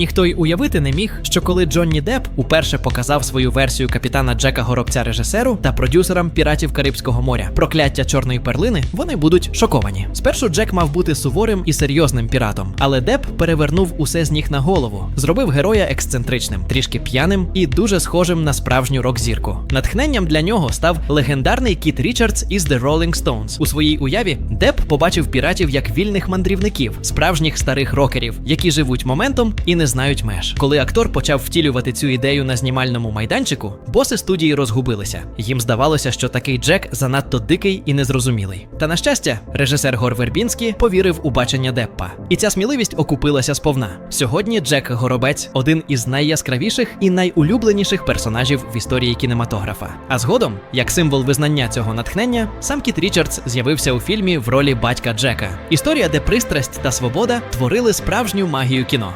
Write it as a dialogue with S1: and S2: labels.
S1: ніхто й уявити не міг, що коли Джонні Депп уперше показав свою версію капітана Джека Горобця режисеру та продюсерам піратів Карибського моря прокляття чорної перлини, вони будуть шоковані. Спершу Джек мав бути суворим і серйозним піратом, але Депп перевернув усе з ніг на голову, зробив героя ексцентричним, трішки п'яним і дуже схожим на справжню рок-зірку. Натхненням для нього став легендарний Кіт Річардс із The Rolling Stones. У своїй уяві Депп побачив піратів як вільних мандрівників, справжніх старих рокерів, які живуть моментом і не знають меж. Коли актор почав втілювати цю ідею на знімальному майданчику, боси студії розгубилися. Їм здавалося, що такий Джек занадто дикий і незрозумілий. Та на щастя, режисер Гор Вербінський повірив у бачення Деппа, і ця сміливість окупилася сповна. Сьогодні Джек Горобець один із найяскравіших і найулюбленіших персонажів в історії кінематографа. А згодом, як символ визнання цього натхнення, сам Кіт Річардс з'явився у фільмі в ролі батька Джека. Історія, де пристрасть та свобода творили справжню магію кіно.